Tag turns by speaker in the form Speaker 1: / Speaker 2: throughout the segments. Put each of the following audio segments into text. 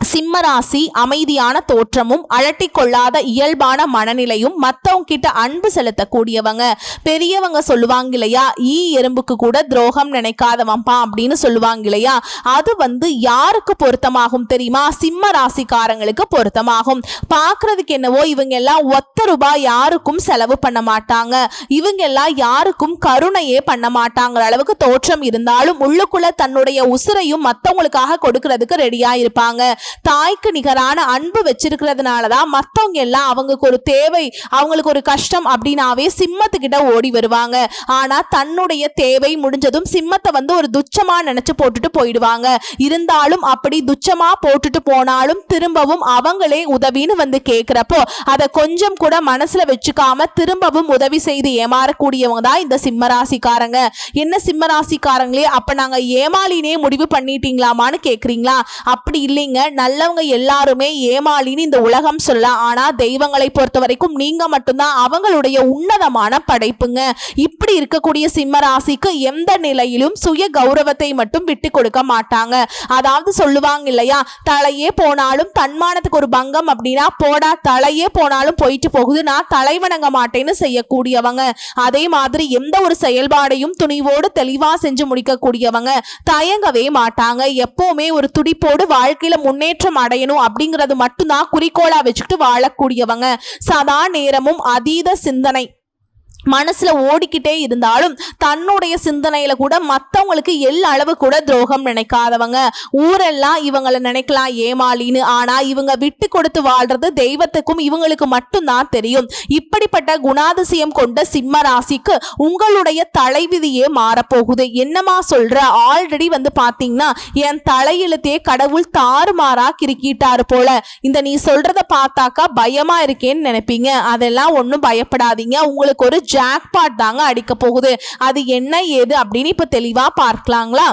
Speaker 1: சிம்ம ராசி அமைதியான தோற்றமும் அலட்டி கொள்ளாத இயல்பான மனநிலையும் மற்றவங்க கிட்ட அன்பு செலுத்தக்கூடியவங்க. பெரியவங்க சொல்லுவாங்க இல்லையா ஈ எறும்புக்கு கூட துரோகம் நினைக்காதவன்பா அப்படின்னு சொல்லுவாங்க இல்லையா? அது வந்து யாருக்கு பொருத்தமாகும் தெரியுமா? சிம்ம ராசிக்காரங்களுக்கு பொருத்தமாகும். பார்க்கறதுக்கு என்னவோ இவங்க எல்லாம் ஒத்த ரூபாய் யாருக்கும் செலவு பண்ண மாட்டாங்க. இவங்க எல்லாம் யாருக்கும் கருணையே பண்ண மாட்டாங்கிற அளவுக்கு தோற்றம் இருந்தாலும் உள்ளுக்குள்ள தன்னுடைய உசுரையும் மற்றவங்களுக்காக கொடுக்கறதுக்கு ரெடியா இருப்பாங்க. தாய்க்கு நிகரான அன்பு வச்சிருக்கிறதுனால தான் மற்றவங்க எல்லாம் அவங்களுக்கு ஒரு தேவை அவங்களுக்கு ஒரு கஷ்டம் அப்படின்னாவே சிம்மத்துக்கிட்ட ஓடி வருவாங்க. ஆனால் தன்னுடைய தேவை முடிஞ்சதும் சிம்மத்தை வந்து ஒரு துச்சமாக நினச்சி போட்டுட்டு போயிடுவாங்க. இருந்தாலும் அப்படி துச்சமாக போட்டுட்டு போனாலும் திரும்பவும் அவங்களே உதவின்னு வந்து கேட்குறப்போ அதை கொஞ்சம் கூட மனசில் வச்சுக்காம திரும்பவும் உதவி செய்து ஏமாறக்கூடியவங்க தான் இந்த சிம்மராசிக்காரங்க. என்ன சிம்மராசிக்காரங்களே அப்போ நாங்கள் ஏமாளினே முடிவு பண்ணிட்டீங்களாமான்னு கேட்குறீங்களா அப்படி இல்லைங்க. நல்லவங்க எல்லாருமே ஏமாளின்னு இந்த உலகம் சொல்ல ஆனா தெய்வங்களை பொறுத்த வரைக்கும் நீங்க மட்டும்தான் அவங்களுடைய உன்னதமான படைப்புங்க. இப்படி இருக்கக்கூடிய சிம்ம ராசிக்கு எந்த நிலையிலும் சுய கௌரவத்தை மட்டும் விட்டு கொடுக்க மாட்டாங்க. அதாவது சொல்லுவாங்க இல்லையா தலையே போனாலும் தன்மானத்துக்கு ஒரு பங்கம் அப்படின்னா போடா தலையே போனாலும் போயிட்டு போகுது நான் தலைவணங்க மாட்டேன்னு செய்யக்கூடியவங்க. அதே மாதிரி எந்த ஒரு செயல்பாடையும் துணிவோடு தெளிவா செஞ்சு முடிக்கக்கூடியவங்க தயங்கவே மாட்டாங்க. எப்பவுமே ஒரு துடிப்போடு வாழ்க்கையில முன்னேற்றம் அடையணும் அப்படிங்கிறது மட்டும்தான் குறிக்கோளா வச்சுக்கிட்டு வாழக்கூடியவங்க. சதா நேரமும் அதீத சிந்தனை. மனசுல ஓடிக்கிட்டே இருந்தாலும் தன்னுடைய சிந்தனையில கூட மத்தவங்களுக்கு எல்லா அளவு கூட துரோகம் நினைக்காதவங்க. ஊரெல்லாம் இவங்களை நினைக்கலாம் ஏமாளின்னு. ஆனா இவங்க விட்டு கொடுத்து வாழ்றது தெய்வத்துக்கும் இவங்களுக்கு மட்டும்தான் தெரியும். இப்படிப்பட்ட குணாதிசயம் கொண்ட சிம்ம ராசிக்கு உங்களுடைய தலைவிதியே மாறப்போகுது. என்னமா சொல்ற? ஆல்ரெடி வந்து பாத்தீங்கன்னா என் தலையெழுத்தே கடவுள் தாறுமாறா கிறுக்கிட்டாரு போல. இந்த நீ சொல்றத பார்த்தாக்கா பயமா இருக்கேன்னு நினைப்பீங்க. அதெல்லாம் ஒன்றும் பயப்படாதீங்க. உங்களுக்கு ஒரு ஜாக்பாட் தாங்க அடிக்க போகுது. அது என்ன ஏது அப்படின்னு இப்போ தெளிவாக பார்க்கலாங்களா?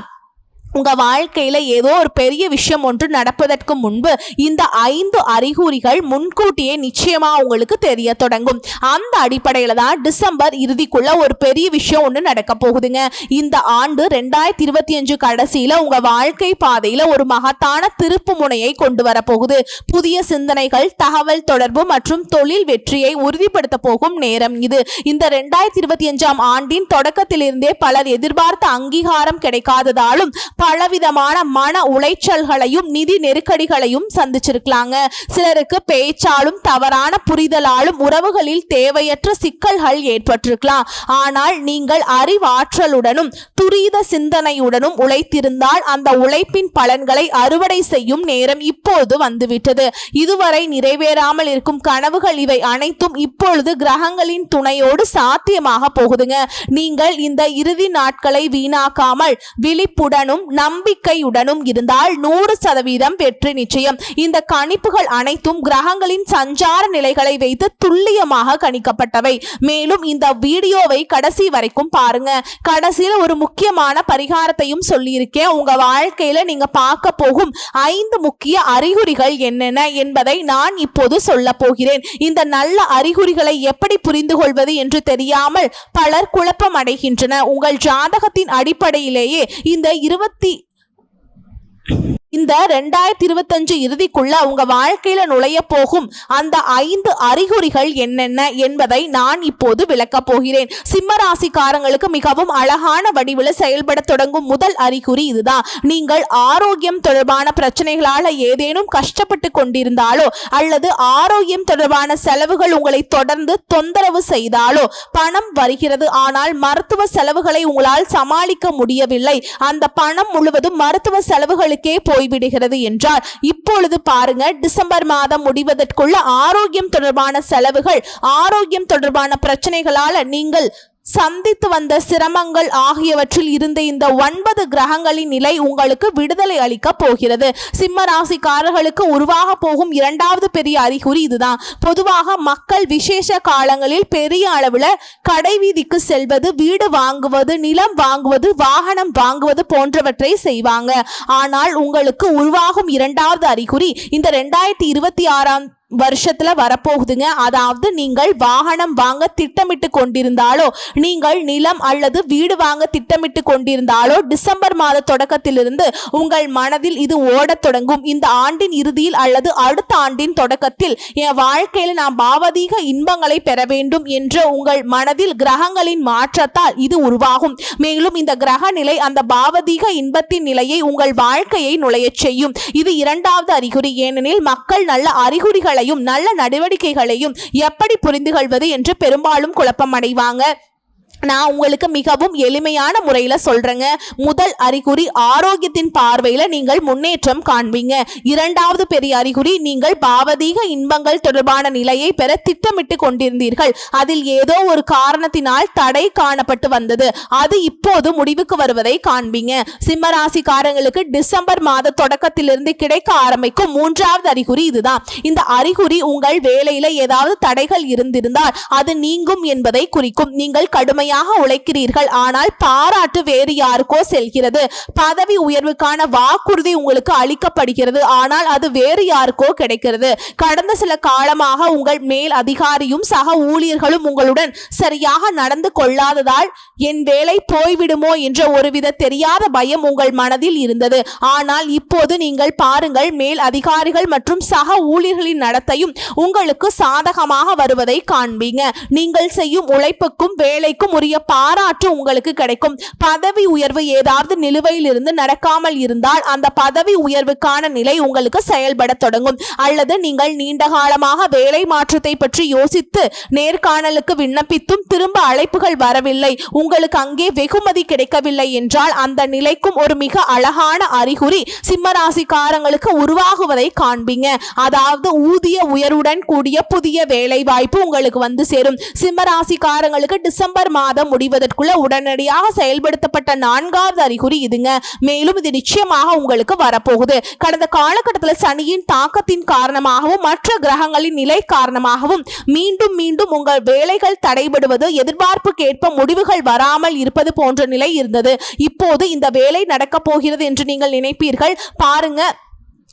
Speaker 1: உங்கள் வாழ்க்கையில் ஏதோ ஒரு பெரிய விஷயம் ஒன்று நடப்பதற்கு முன்பு இந்த ஐந்து அறிகுறிகள் முன்கூட்டியே நிச்சயமாக உங்களுக்கு தெரிய தொடங்கும். அந்த அடிப்படையில் தான் டிசம்பர் இறுதிக்குள்ள ஒரு பெரிய விஷயம் ஒன்று நடக்க போகுதுங்க. இந்த ஆண்டு ரெண்டாயிரத்தி இருபத்தி அஞ்சு கடைசியில் உங்கள் வாழ்க்கை பாதையில் ஒரு மகத்தான திருப்பு முனையை கொண்டு வரப்போகுது புதிய சிந்தனைகள் தகவல் தொடர்பு மற்றும் தொழில் வெற்றியை உறுதிப்படுத்த போகும் நேரம் இது. இந்த ரெண்டாயிரத்தி இருபத்தி அஞ்சாம் ஆண்டின் தொடக்கத்திலிருந்தே பலர் எதிர்பார்த்த அங்கீகாரம் கிடைக்காததாலும் பலவிதமான மன உளைச்சல்களையும் நிதி நெருக்கடிகளையும் சந்திச்சிருக்கலாங்க. சிலருக்கு பேச்சாலும் தவறான புரிதலாலும் உறவுகளில் தேவையற்ற சிக்கல்கள் ஏற்பட்டிருக்கலாம். ஆனால் நீங்கள் அறிவாற்றலுடனும் துரித சிந்தனையுடனும் உழைத்திருந்தால் அந்த உழைப்பின் பலன்களை அறுவடை செய்யும் நேரம் இப்போது வந்துவிட்டது. இதுவரை நிறைவேறாமல் இருக்கும் கனவுகள் இவை அனைத்தும் இப்பொழுது கிரகங்களின் துணையோடு சாத்தியமாக போகுதுங்க. நீங்கள் இந்த இறுதி நாட்களை வீணாக்காமல் விழிப்புடனும் நம்பிக்கையுடனும் இருந்தால் நூறு சதவீதம் வெற்றி நிச்சயம். இந்த கணிப்புகள் அனைத்தும் கிரகங்களின் சஞ்சார நிலைகளை வைத்து துல்லியமாக கணிக்கப்பட்டவை. மேலும் இந்த வீடியோவை கடைசி வரைக்கும் பாருங்க. கடைசியில் ஒரு முக்கியமான பரிகாரத்தையும் சொல்லியிருக்கேன். உங்க வாழ்க்கையில நீங்க பார்க்க போகும் ஐந்து முக்கிய அறிகுறிகள் என்னென்ன என்பதை நான் இப்போது சொல்ல போகிறேன். இந்த நல்ல அறிகுறிகளை எப்படி புரிந்து கொள்வது என்று தெரியாமல் பலர் குழப்பம் அடைகின்றன உங்கள் ஜாதகத்தின் அடிப்படையிலேயே இந்த இருபத்தி 地。இந்த ரெண்டாயிரத்தி இருபத்தஞ்சு இறுதிக்குள்ள உங்க வாழ்க்கையில நுழைய போகும் அந்த ஐந்து அறிகுறிகள் என்னென்ன என்பதை நான் இப்போது விளக்கப் போகிறேன். சிம்ம ராசிக்காரங்களுக்கு மிகவும் அழகான வடிவில் செயல்பட தொடங்கும் முதல் அறிகுறி இதுதான் நீங்கள் ஆரோக்கியம் தொடர்பான பிரச்சனைகளால ஏதேனும் கஷ்டப்பட்டு கொண்டிருந்தாலோ அல்லது ஆரோக்கியம் தொடர்பான செலவுகள் உங்களை தொடர்ந்து தொந்தரவு செய்தாலோ பணம் வருகிறது. ஆனால் மருத்துவ செலவுகளை உங்களால் சமாளிக்க முடியவில்லை. அந்த பணம் முழுவதும் மருத்துவ செலவுகளுக்கே போ போய்விடுகிறது என்றால் இப்பொழுது பாருங்க டிசம்பர் மாதம் முடிவதற்குள்ள ஆரோக்கியம் தொடர்பான செலவுகள் ஆரோக்கியம் தொடர்பான பிரச்சனைகளால நீங்கள் சந்தித்து வந்த சிரமங்கள் ஆகியவற்றில் இருந்த இந்த ஒன்பது கிரகங்களின் நிலை உங்களுக்கு விடுதலை அளிக்க போகிறது. சிம்ம ராசிக்காரர்களுக்கு உருவாக போகும் இரண்டாவது பெரிய அறிகுறி இதுதான். பொதுவாக மக்கள் விசேஷ காலங்களில் பெரிய அளவில் கடைவீதிக்கு செல்வது வீடு வாங்குவது நிலம் வாங்குவது வாகனம் வாங்குவது போன்றவற்றை செய்வாங்க. ஆனால் உங்களுக்கு உருவாகும் இரண்டாவது அறிகுறி இந்த ரெண்டாயிரத்தி இருபத்தி ஆறாம் வருஷத்துல வரப்போகுதுங்க. அதாவது நீங்கள் வாகனம் வாங்க திட்டமிட்டு கொண்டிருந்தாலோ நீங்கள் நிலம் அல்லது வீடு வாங்க திட்டமிட்டு கொண்டிருந்தாலோ டிசம்பர் மாத தொடக்கத்திலிருந்து உங்கள் மனதில் இது ஓடத் தொடங்கும். இந்த ஆண்டின் இறுதியில் அல்லது அடுத்த ஆண்டின் தொடக்கத்தில் என் வாழ்க்கையில் நான் பாவதீக இன்பங்களை பெற வேண்டும் என்ற உங்கள் மனதில் கிரகங்களின் மாற்றத்தால் இது உருவாகும். மேலும் இந்த கிரக நிலை அந்த பாவதீக இன்பத்தின் நிலையை உங்கள் வாழ்க்கையை நுழையச் செய்யும். இது இரண்டாவது அறிகுறி. ஏனெனில் மக்கள் நல்ல நல்ல நடவடிக்கைகளையும் எப்படி புரிந்து கொள்வது என்று பெரும்பாலும் குழப்பம் அடைவாங்க நான் உங்களுக்கு மிகவும் எளிமையான முறையில் சொல்கிறேங்க முதல் அறிகுறி ஆரோக்கியத்தின் பார்வையில் நீங்கள் முன்னேற்றம் காண்பீங்க. இரண்டாவது பெரிய அறிகுறி நீங்கள் பாவதீக இன்பங்கள் தொடர்பான நிலையை பெற திட்டமிட்டு கொண்டிருந்தீர்கள். அதில் ஏதோ ஒரு காரணத்தினால் தடை காணப்பட்டு வந்தது. அது இப்போது முடிவுக்கு வருவதை காண்பீங்க. சிம்மராசிக்காரங்களுக்கு டிசம்பர் மாத தொடக்கத்திலிருந்து கிடைக்க ஆரம்பிக்கும் மூன்றாவது அறிகுறி இதுதான். இந்த அறிகுறி உங்கள் வேலையில் ஏதாவது தடைகள் இருந்திருந்தால் அது நீங்கும் என்பதை குறிக்கும். நீங்கள் கடுமை கடுமையாக உழைக்கிறீர்கள். ஆனால் பாராட்டு வேறு யாருக்கோ செல்கிறது. பதவி உயர்வுக்கான வாக்குறுதி உங்களுக்கு அளிக்கப்படுகிறது. ஆனால் அது வேறு யாருக்கோ கிடைக்கிறது. கடந்த சில காலமாக உங்கள் மேல் அதிகாரியும் சக ஊழியர்களும் உங்களுடன் சரியாக நடந்து கொள்ளாததால் என் வேலை போய்விடுமோ என்ற ஒருவித தெரியாத பயம் உங்கள் மனதில் இருந்தது. ஆனால் இப்போது நீங்கள் பாருங்கள் மேல் அதிகாரிகள் மற்றும் சக ஊழியர்களின் நடத்தையும் உங்களுக்கு சாதகமாக வருவதை காண்பீங்க. நீங்கள் செய்யும் உழைப்புக்கும் வேலைக்கும் உரிய பாராட்டு உங்களுக்கு கிடைக்கும். பதவி உயர்வு ஏதாவது நிலுவையில் இருந்து நடக்காமல் இருந்தால் அந்த பதவி உயர்வுக்கான நிலை உங்களுக்கு செயல்பட தொடங்கும். அல்லது நீங்கள் நீண்ட காலமாக வேலை மாற்றத்தை பற்றி யோசித்து நேர்காணலுக்கு விண்ணப்பித்தும் திரும்ப அழைப்புகள் வரவில்லை. உங்களுக்கு அங்கே வெகுமதி கிடைக்கவில்லை என்றால் அந்த நிலைக்கும் ஒரு மிக அழகான அறிகுறி சிம்மராசிக்காரங்களுக்கு உருவாகுவதை காண்பீங்க. அதாவது ஊதிய உயர்வுடன் கூடிய புதிய வேலை வாய்ப்பு உங்களுக்கு வந்து சேரும். சிம்மராசிக்காரங்களுக்கு டிசம்பர் மாதம் முடிவதற்குள்ள உடனடியாக செயல்படுத்தப்பட்ட நான்காவது அறிகுறி இதுங்க. மேலும் இது நிச்சயமாக உங்களுக்கு வரப்போகுது. கடந்த காலகட்டத்தில் சனியின் தாக்கத்தின் காரணமாகவும் மற்ற கிரகங்களின் நிலை காரணமாகவும் மீண்டும் மீண்டும் உங்கள் வேலைகள் தடைபடுவது எதிர்பார்ப்புக்கேற்ப முடிவுகள் வராமல் இருப்பது போன்ற நிலை இருந்தது. இப்போது இந்த வேலை நடக்கப் போகிறது என்று நீங்கள் நினைப்பீர்கள். பாருங்க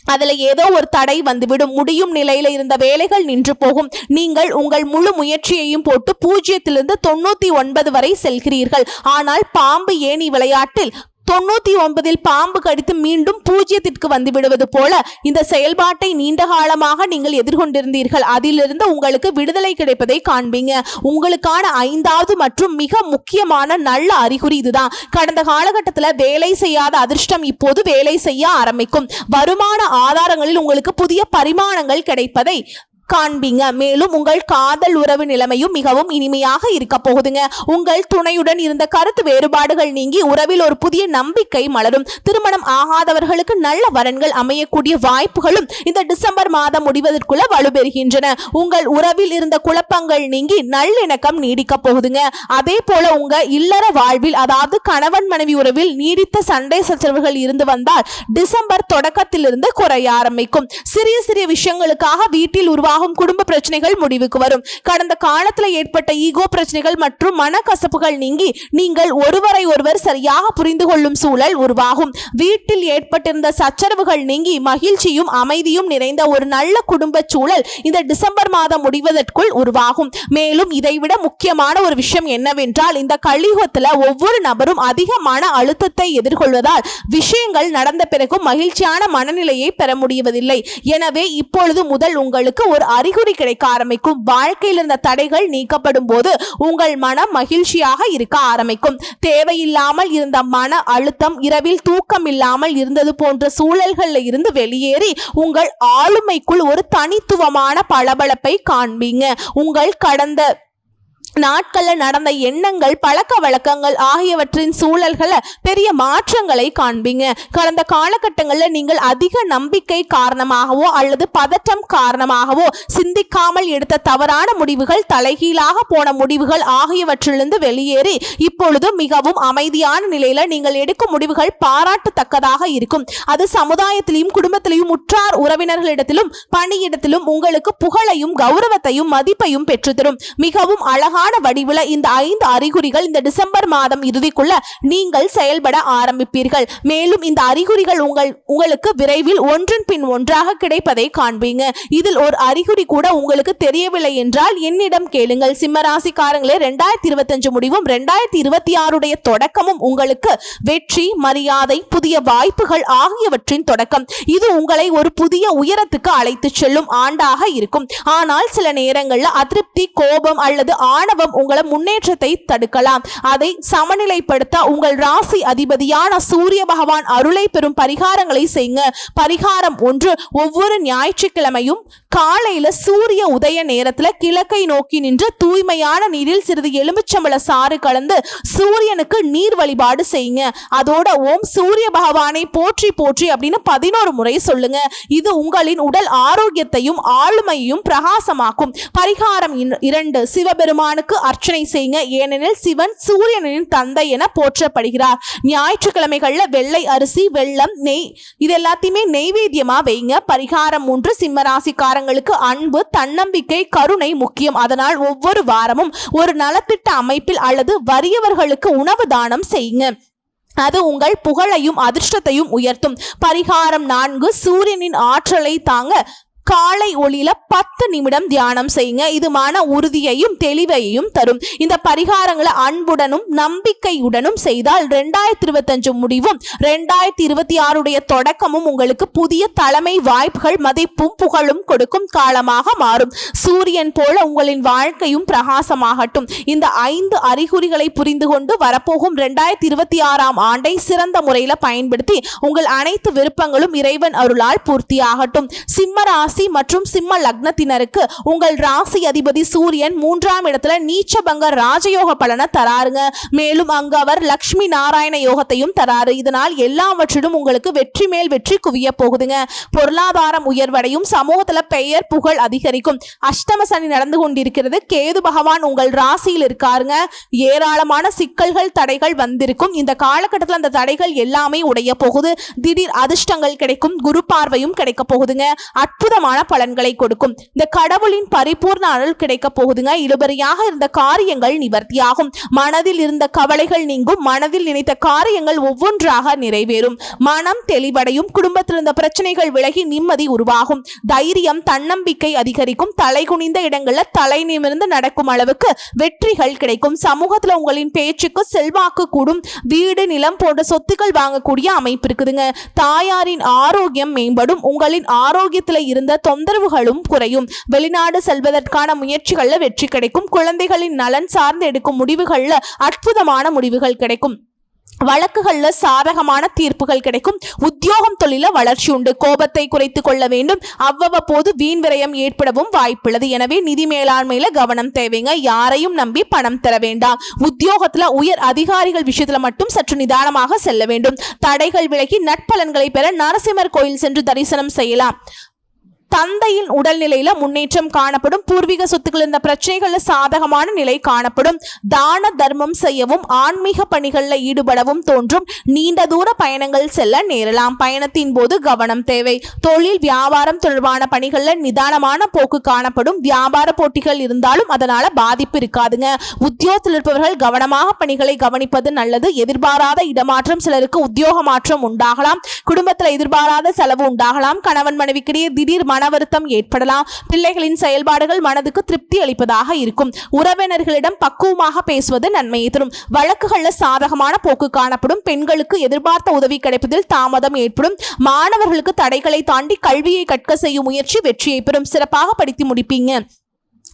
Speaker 1: அதுல ஏதோ ஒரு தடை வந்துவிடும். முடியும் நிலையில இருந்த வேலைகள் நின்று போகும். நீங்கள் உங்கள் முழு முயற்சியையும் போட்டு பூஜ்ஜியத்திலிருந்து தொண்ணூத்தி ஒன்பது வரை செல்கிறீர்கள். ஆனால் பாம்பு ஏணி விளையாட்டில் தொண்ணூத்தி ஒன்பதில் பாம்பு கடித்து மீண்டும் பூஜ்ஜியத்திற்கு வந்து விடுவது போல இந்த செயல்பாட்டை நீண்ட காலமாக நீங்கள் எதிர்கொண்டிருந்தீர்கள். அதிலிருந்து உங்களுக்கு விடுதலை கிடைப்பதை காண்பீங்க. உங்களுக்கான ஐந்தாவது மற்றும் மிக முக்கியமான நல்ல அறிகுறி இதுதான். கடந்த காலகட்டத்தில் வேலை செய்யாத அதிர்ஷ்டம் இப்போது வேலை செய்ய ஆரம்பிக்கும். வருமான ஆதாரங்களில் உங்களுக்கு புதிய பரிமாணங்கள் கிடைப்பதை காண்பீங்க. மேலும் உங்கள் காதல் உறவு நிலைமையும் மிகவும் இனிமையாக இருக்க போகுதுங்க. உங்கள் துணையுடன் இருந்த கருத்து வேறுபாடுகள் நீங்கி உறவில் ஒரு புதிய நம்பிக்கை மலரும். திருமணம் ஆகாதவர்களுக்கு நல்ல வரன்கள் அமையக்கூடிய வாய்ப்புகளும் இந்த டிசம்பர் மாதம் முடிவதற்குள்ள வலுப்பெறுகின்றன உங்கள் உறவில் இருந்த குழப்பங்கள் நீங்கி நல்லிணக்கம் நீடிக்க போகுதுங்க. அதே போல உங்க இல்லற வாழ்வில் அதாவது கணவன் மனைவி உறவில் நீடித்த சண்டை சச்சரவுகள் இருந்து வந்தால் டிசம்பர் தொடக்கத்திலிருந்து குறைய ஆரம்பிக்கும். சிறிய சிறிய விஷயங்களுக்காக வீட்டில் உருவாக ஆகும் குடும்ப பிரச்சனைகள் முடிவுக்கு வரும். கடந்த காலத்துல ஏற்பட்ட ஈகோ பிரச்சனைகள் மற்றும் மனக்கசப்புகள் நீங்கி நீங்கள் ஒருவரை ஒருவர் சரியாக புரிந்து கொள்ளும் சூழல் உருவாகும். வீட்டில் ஏற்பட்டிருந்த சச்சரவுகள் நீங்கி மகிழ்ச்சியும் அமைதியும் நிறைந்த ஒரு நல்ல குடும்ப சூழல் இந்த டிசம்பர் மாதம் முடிவதற்குள் உருவாகும். மேலும் இதைவிட முக்கியமான ஒரு விஷயம் என்னவென்றால் இந்த கலியுகத்துல ஒவ்வொரு நபரும் அதிக மன அழுத்தத்தை எதிர்கொள்வதால் விஷயங்கள் நடந்த பிறகும் மகிழ்ச்சியான மனநிலையை பெற முடிவதில்லை. எனவே இப்பொழுது முதல் உங்களுக்கு ஒரு அறிகுறி கிடைக்க ஆரம்பிக்கும். வாழ்க்கையில் இருந்த தடைகள் நீக்கப்படும் போது உங்கள் மனம் மகிழ்ச்சியாக இருக்க ஆரம்பிக்கும். தேவையில்லாமல் இருந்த மன அழுத்தம் இரவில் தூக்கம் இல்லாமல் இருந்தது போன்ற சூழல்களில் இருந்து வெளியேறி உங்கள் ஆளுமைக்குள் ஒரு தனித்துவமான பளபளப்பை காண்பீங்க. உங்கள் கடந்த நாட்கள்ல நடந்த எண்ணங்கள் பழக்க வழக்கங்கள் ஆகியவற்றின் சூழல்களை பெரிய மாற்றங்களை காண்பீங்க. கடந்த காலகட்டங்களில் நீங்கள் அதிக நம்பிக்கை காரணமாகவோ அல்லது பதற்றம் காரணமாகவோ சிந்திக்காமல் எடுத்த தவறான முடிவுகள் தலைகீழாக போன முடிவுகள் ஆகியவற்றிலிருந்து வெளியேறி இப்பொழுது மிகவும் அமைதியான நிலையில நீங்கள் எடுக்கும் முடிவுகள் பாராட்டத்தக்கதாக இருக்கும். அது சமுதாயத்திலையும் குடும்பத்திலையும் உற்றார் உறவினர்களிடத்திலும் பணியிடத்திலும் உங்களுக்கு புகழையும் கௌரவத்தையும் மதிப்பையும் பெற்றுத்தரும். மிகவும் அழகான வடிவுல இந்த ஐந்து அறிகுறிகள் இந்த டிசம்பர் மாதம் இறுதிக்குள்ள நீங்கள் செயல்பட ஆரம்பிப்பீர்கள். மேலும் இந்த அறிகுறிகள் உங்கள் உங்களுக்கு விரைவில் ஒன்றன் பின் ஒன்றாக கிடைப்பதை காண்பீங்க. இதில் ஒரு அறிகுறி கூட உங்களுக்கு தெரியவில்லை என்றால் என்னிடம் கேளுங்கள். சிம்மராசிக்காரங்களே ரெண்டாயிரத்தி இருபத்தஞ்சு முடிவும் ரெண்டாயிரத்தி இருபத்தி ஆறுடைய தொடக்கமும் உங்களுக்கு வெற்றி மரியாதை புதிய வாய்ப்புகள் ஆகியவற்றின் தொடக்கம். இது உங்களை ஒரு புதிய உயரத்துக்கு அழைத்து செல்லும் ஆண்டாக இருக்கும். ஆனால் சில நேரங்களில் அதிருப்தி கோபம் அல்லது ஆணவம் உங்களை முன்னேற்றத்தை தடுக்கலாம். அதை சமநிலைப்படுத்த உங்கள் ராசி அதிபதியான சூரிய பகவான் அருளை பெறும் பரிகாரங்களை செய்யுங்க. பரிகாரம் ஒன்று ஒவ்வொரு ஞாயிற்றுக்கிழமையும் காலையில சூரிய உதய நேரத்துல கிழக்கை நோக்கி நின்று தூய்மையான நீரில் சிறிது எலுமிச்சம்பழ சாறு கலந்து சூரியனுக்கு நீர் வழிபாடு செய்யுங்க. அதோட ஓம் சூரிய பகவானை போற்றி போற்றி அப்படின்னு பதினோரு முறை சொல்லுங்க. இது உங்களின் உடல் ஆரோக்கியத்தையும் ஆளுமையையும் பிரகாசமாக்கும். பரிகாரம் இரண்டு சிவபெருமானுக்கு அர்ச்சனை செய்யுங்க. ஏனெனில் சிவன் சூரியனின் தந்தை என போற்றப்படுகிறார். ஞாயிற்றுக்கிழமைகள்ல வெள்ளை அரிசி வெள்ளம் நெய் இது எல்லாத்தையுமே நெய்வேத்தியமா வைங்க. பரிகாரம் மூன்று சிம்மராசிக்காரங்களுக்கு அன்பு தன்னம்பிக்கை கருணை முக்கியம். அதனால் ஒவ்வொரு வாரமும் ஒரு நலத்திட்ட அமைப்பில் அல்லது வறியவர்களுக்கு உணவு தானம் செய்யுங்க. அது உங்கள் புகழையும் அதிர்ஷ்டத்தையும் உயர்த்தும். பரிகாரம் நான்கு சூரியனின் ஆற்றலை தாங்க காலை ஒளியில பத்து நிமிடம் தியானம் செய்யுங்க. இது மன உறுதியையும் தெளிவையும் தரும். இந்த பரிகாரங்களை அன்புடனும் நம்பிக்கையுடனும் செய்தால் ரெண்டாயிரத்தி இருபத்தஞ்சு முடிவும் ரெண்டாயிரத்தி இருபத்தி ஆறுடைய தொடக்கமும் உங்களுக்கு புதிய தலைமை வாய்ப்புகள் மதிப்பும் புகழும் கொடுக்கும் காலமாக மாறும். சூரியன் போல உங்களின் வாழ்க்கையும் பிரகாசமாகட்டும். இந்த ஐந்து அறிகுறிகளை புரிந்து கொண்டு வரப்போகும் ரெண்டாயிரத்தி இருபத்தி ஆறாம் ஆண்டை சிறந்த முறையில் பயன்படுத்தி உங்கள் அனைத்து விருப்பங்களும் இறைவன் அருளால் பூர்த்தியாகட்டும். சிம்மராசி ராசி மற்றும் சிம்ம லக்னத்தினருக்கு உங்கள் ராசி அதிபதி சூரியன் மூன்றாம் இடத்துல நீச்சபங்க ராஜயோக பலனை தராருங்க. மேலும் அங்கு அவர் லக்ஷ்மி நாராயண யோகத்தையும் தராரு. இதனால் எல்லாவற்றிலும் உங்களுக்கு வெற்றி மேல் வெற்றி குவிய போகுதுங்க. பொருளாதாரம் உயர்வடையும் சமூகத்துல பெயர் புகழ் அதிகரிக்கும். அஷ்டம சனி நடந்து கொண்டிருக்கிறது. கேது பகவான் உங்கள் ராசியில் இருக்காருங்க. ஏராளமான சிக்கல்கள் தடைகள் வந்திருக்கும். இந்த காலகட்டத்தில் அந்த தடைகள் எல்லாமே உடைய போகுது. திடீர் அதிர்ஷ்டங்கள் கிடைக்கும். குரு பார்வையும் கிடைக்க போகுதுங்க. அற்புதமான பலன்களை கொடுக்கும். இந்த கடவுளின் பரிபூர்ண அருள் கிடைக்க போகுதுங்க. இழுபறியாக இருந்த காரியங்கள் நிவர்த்தியாகும். மனதில் இருந்த கவலைகள் நீங்கும். மனதில் நினைத்த காரியங்கள் ஒவ்வொன்றாக நிறைவேறும். மனம் தெளிவடையும். குடும்பத்தில் இருந்த பிரச்சனைகள் விலகி நிம்மதி உருவாகும். தைரியம் தன்னம்பிக்கை அதிகரிக்கும். தலை குனிந்த இடங்கள்ல தலை நிமிர்ந்து நடக்கும் அளவுக்கு வெற்றிகள் கிடைக்கும். சமூகத்துல உங்களின் பேச்சுக்கு செல்வாக்கு கூடும். வீடு நிலம் போன்ற சொத்துக்கள் வாங்கக்கூடிய அமைப்பு இருக்குதுங்க. தாயாரின் ஆரோக்கியம் மேம்படும். உங்களின் ஆரோக்கியத்துல இருந்த தொந்தரவுகளும் குறையும். வெளிநாடு செல்வதற்கான முயற்சிகளில் வெற்றி கிடைக்கும். குழந்தைகளின் நலன் சார்ந்து எடுக்கும் முடிவுகளில் அற்புதமான முடிவுகள் கிடைக்கும். வழக்குகள்ல சாதகமான தீர்ப்புகள் கிடைக்கும். உத்தியோகம் தொழில வளர்ச்சி உண்டு. கோபத்தை குறைத்து கொள்ள வேண்டும். அவ்வப்போது வீண் விரயம் ஏற்படவும் வாய்ப்புள்ளது. எனவே நிதி மேலாண்மையில கவனம் தேவைங்க. யாரையும் நம்பி பணம் தர வேண்டாம். உத்தியோகத்துல உயர் அதிகாரிகள் விஷயத்துல மட்டும் சற்று நிதானமாக செல்ல வேண்டும். தடைகள் விலகி நட்பலன்களை பெற நரசிம்மர் கோயில் சென்று தரிசனம் செய்யலாம். தந்தையின் உடல்நிலையில முன்னேற்றம் காணப்படும். பூர்வீக சொத்துக்கள் இந்த பிரச்சனைகள்ல சாதகமான நிலை காணப்படும். தான தர்மம் செய்யவும் ஆன்மீக பணிகளில் ஈடுபடவும் தோன்றும். நீண்ட தூர பயணங்கள் செல்ல நேரலாம். பயணத்தின் போது கவனம் தேவை. தொழில் வியாபாரம் தொடர்பான பணிகளில் நிதானமான போக்கு காணப்படும். வியாபார போட்டிகள் இருந்தாலும் அதனால பாதிப்பு இருக்காதுங்க. உத்தியோகத்தில் இருப்பவர்கள் கவனமாக பணிகளை கவனிப்பது நல்லது. எதிர்பாராத இடமாற்றம் சிலருக்கு உத்தியோக மாற்றம் உண்டாகலாம். குடும்பத்தில் எதிர்பாராத செலவு உண்டாகலாம். கணவன் மனைவிக்கிடையே திடீர் மன வருத்தம் ஏற்படலாம். பிள்ளைகளின் செயல்பாடுகள் மனதுக்கு திருப்தி அளிப்பதாக இருக்கும். உறவினர்களிடம் பக்குவமாக பேசுவது நன்மையை தரும். வழக்குகள்ல சாதகமான போக்கு காணப்படும். பெண்களுக்கு எதிர்பார்த்த உதவி கிடைப்பதில் தாமதம் ஏற்படும். மாணவர்களுக்கு தடைகளை தாண்டி கல்வியை கற்க செய்யும் முயற்சி வெற்றியை பெறும். சிறப்பாக படித்து முடிப்பீங்க.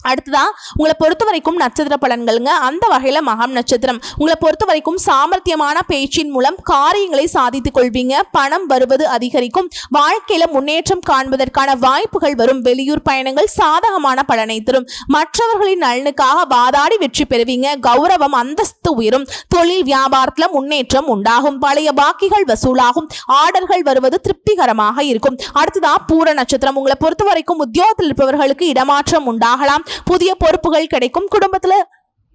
Speaker 1: அடுத்ததா உங்களை பொறுத்த வரைக்கும் நட்சத்திர பலன்களுங்க. அந்த வகையில் மகம் நட்சத்திரம். உங்களை பொறுத்த வரைக்கும் சாமர்த்தியமான பேச்சின் மூலம் காரியங்களை சாதித்துக் கொள்வீங்க. பணம் வருவது அதிகரிக்கும். வாழ்க்கையில முன்னேற்றம் காண்பதற்கான வாய்ப்புகள் வரும். வெளியூர் பயணங்கள் சாதகமான பலனை தரும். மற்றவர்களின் நலனுக்காக வாதாடி வெற்றி பெறுவீங்க. கௌரவம் அந்தஸ்து உயரும். தொழில் வியாபாரத்தில் முன்னேற்றம் உண்டாகும். பழைய பாக்கிகள் வசூலாகும். ஆர்டர்கள் வருவது திருப்திகரமாக இருக்கும். அடுத்ததான் பூர நட்சத்திரம். உங்களை பொறுத்த வரைக்கும் உத்தியோகத்தில் இருப்பவர்களுக்கு இடமாற்றம் உண்டாகலாம். புதிய பொறுப்புகள் கிடைக்கும். குடும்பத்தில்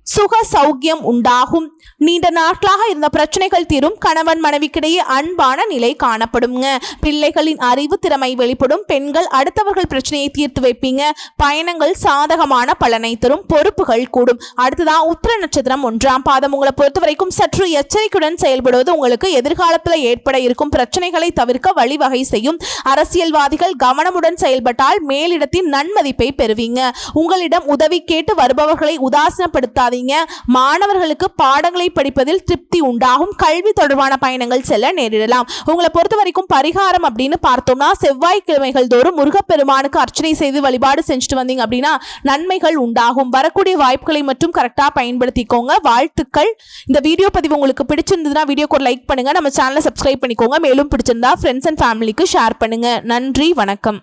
Speaker 1: சுக சௌக்கியம் உண்டாகும். நீண்ட நாட்களாக இருந்த பிரச்சனைகள் தீரும். கணவன் மனைவிக்கிடையே அன்பான நிலை காணப்படுங்க. பிள்ளைகளின் அறிவு திறமை வெளிப்படும். பெண்கள் அடுத்தவர்கள் பிரச்சனையை தீர்த்து வைப்பீங்க. பயணங்கள் சாதகமான பலனை தரும். பொறுப்புகள் கூடும். அடுத்ததான் உத்திர நட்சத்திரம் ஒன்றாம் பாதம். உங்களை பொறுத்த வரைக்கும் சற்று எச்சரிக்கையுடன் செயல்படுவது உங்களுக்கு எதிர்காலத்தில் ஏற்பட இருக்கும் பிரச்சனைகளை தவிர்க்க வழிவகை செய்யும். அரசியல்வாதிகள் கவனமுடன் செயல்பட்டால் மேலிடத்தின் நன்மதிப்பை பெறுவீங்க. உங்களிடம் உதவி கேட்டு வருபவர்களை உதாசனப்படுத்தாதீங்க. மாணவர்களுக்கு பாடங்களை படிப்பதில் திருப்தி உண்டாகும். கல்வி தொடர்பான பயணங்கள் செல்ல நேரிடலாம். உங்களை பொறுத்த வரைக்கும் பரிகாரம் அப்படின்னு பார்த்தோம்னா செவ்வாய்க்கிழமைகள் தோறும் முருகப்பெருமானுக்கு அர்ச்சனை செய்து வழிபாடு செஞ்சுட்டு வந்தீங்க அப்படின்னா நன்மைகள் உண்டாகும். வரக்கூடிய வாய்ப்புகளை மட்டும் கரெக்டாக பயன்படுத்திக்கோங்க. வாழ்த்துக்கள். இந்த வீடியோ பதிவு உங்களுக்கு பிடிச்சிருந்ததுன்னா வீடியோக்கு ஒரு லைக் பண்ணுங்க. நம்ம சேனலை சப்ஸ்கிரைப் பண்ணிக்கோங்க. மேலும் பிடிச்சிருந்தா ஃப்ரெண்ட்ஸ் அண்ட் ஃபேமிலிக்கு ஷேர் பண்ணுங்க. நன்றி வணக்கம்.